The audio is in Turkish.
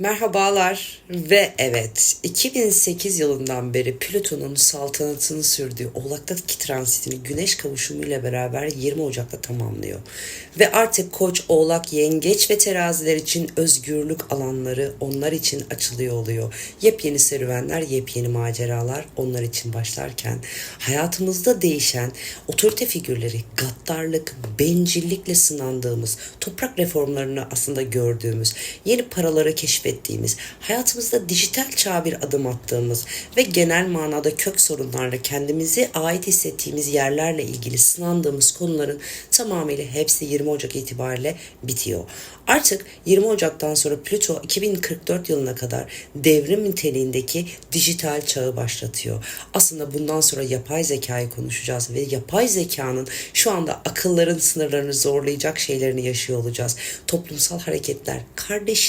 Merhabalar ve evet 2008 yılından beri Plüton'un saltanatını sürdüğü Oğlak'taki transitini Güneş kavuşumuyla beraber 20 Ocak'ta tamamlıyor. Ve artık Koç, Oğlak, Yengeç ve Teraziler için özgürlük alanları onlar için açılıyor oluyor. Yepyeni serüvenler, yepyeni maceralar onlar için başlarken hayatımızda değişen otorite figürleri, gaddarlık, bencillikle sınandığımız, toprak reformlarını aslında gördüğümüz, yeni paraları keşfettiğimiz, hayatımızda dijital çağa bir adım attığımız ve genel manada kök sorunlarla kendimizi ait hissettiğimiz yerlerle ilgili sınandığımız konuların tamamıyla hepsi 20 Ocak itibariyle bitiyor. Artık 20 Ocak'tan sonra Plüto 2044 yılına kadar devrim niteliğindeki dijital çağı başlatıyor. Aslında bundan sonra yapay zekayı konuşacağız ve yapay zekanın şu anda akılların sınırlarını zorlayacak şeylerini yaşıyor olacağız. Toplumsal hareketler, kardeş